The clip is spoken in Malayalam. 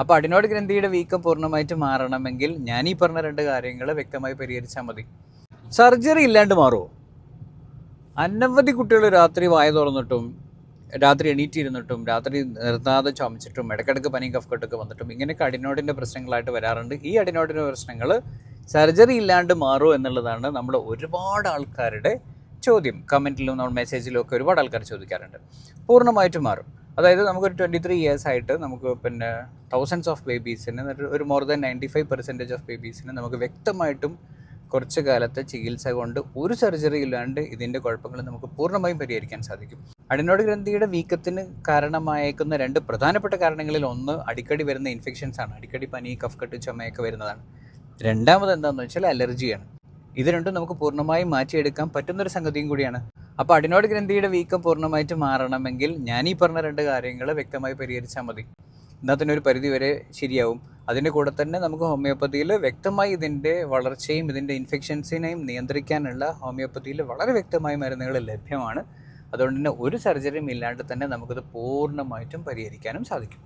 അപ്പോൾ അഡിനോഡ് ഗ്രന്ഥിയുടെ വീക്കം പൂർണമായിട്ട് മാറണമെങ്കിൽ ഞാൻ ഈ പറഞ്ഞ രണ്ട് കാര്യങ്ങൾ വ്യക്തമായി പരിഹരിച്ചാൽ മതി. സർജറി ഇല്ലാണ്ട് മാറുമോ അനവധി കുട്ടികൾ രാത്രി വായ തുറന്നിട്ടും രാത്രി എണീറ്റിരുന്നിട്ടും രാത്രി നിർത്താതെ ചുമച്ചിട്ടും ഇടയ്ക്കിടയ്ക്ക് പനി കഫക്കെട്ടൊക്കെ വന്നിട്ടും ഇങ്ങനെയൊക്കെ അഡിനോഡിന്റെ പ്രശ്നങ്ങളായിട്ട് വരാറുണ്ട്. ഈ അഡിനോഡിന്റെ പ്രശ്നങ്ങൾ സർജറി ഇല്ലാണ്ട് മാറുമോ എന്നുള്ളതാണ് നമ്മൾ ഒരുപാട് ആൾക്കാരുടെ ചോദ്യം. കമന്റിലും നമ്മൾ മെസ്സേജിലും ഒക്കെ ഒരുപാട് ആൾക്കാർ ചോദിക്കാറുണ്ട്. പൂർണമായിട്ടും മാറും. അതായത് നമുക്കൊരു ട്വന്റി ത്രീ ഇയേഴ്സ് ആയിട്ട് നമുക്ക് പിന്നെ തൗസൻഡ്സ് ഓഫ് ബേബീസിന് ഒരു more than ninety five percentage of ബേബീസിന് നമുക്ക് വ്യക്തമായിട്ടും കുറച്ച് കാലത്തെ ചികിത്സ കൊണ്ട് ഒരു സർജറി ഇല്ലാണ്ട് ഇതിന്റെ കുഴപ്പങ്ങൾ നമുക്ക് പൂർണമായും പരിഹരിക്കാൻ സാധിക്കും. അഡിനോഡ് ഗ്രന്ഥിയുടെ വീക്കത്തിന് കാരണമായേക്കുന്ന രണ്ട് പ്രധാനപ്പെട്ട കാരണങ്ങളിൽ ഒന്ന് അടിക്കടി വരുന്ന ഇൻഫെക്ഷൻസ് ആണ്. അടിക്കടി പനി കഫ്കട്ട് ചുമയൊക്കെ വരുന്നതാണ്. രണ്ടാമത് എന്താണെന്ന് വെച്ചാൽ അലർജിയാണ് ഇത് രണ്ടും നമുക്ക് പൂർണമായും മാറ്റിയെടുക്കാൻ പറ്റുന്നൊരു സംഗതിയും കൂടിയാണ്. അപ്പോൾ അടിനോട് ഗ്രന്ഥിയുടെ വീക്കം പൂർണമായിട്ട് മാറണമെങ്കിൽ ഞാൻ ഈ പറഞ്ഞ രണ്ട് കാര്യങ്ങൾ വ്യക്തമായി പരിഹരിച്ചാൽ മതി. എന്നാൽ തന്നെ ഒരു പരിധി വരെ ശരിയാവും. അതിന്റെ കൂടെ തന്നെ നമുക്ക് ഹോമിയോപ്പതിയിൽ വ്യക്തമായി ഇതിന്റെ വളർച്ചയും ഇതിന്റെ ഇൻഫെക്ഷൻസിനെയും നിയന്ത്രിക്കാനുള്ള ഹോമിയോപ്പതിയിൽ വളരെ വ്യക്തമായ മരുന്നുകൾ ലഭ്യമാണ്. അതുകൊണ്ട് തന്നെ ഒരു സർജറിയും ഇല്ലാണ്ട് തന്നെ നമുക്കത് പൂർണമായിട്ടും പരിഹരിക്കാനും സാധിക്കും.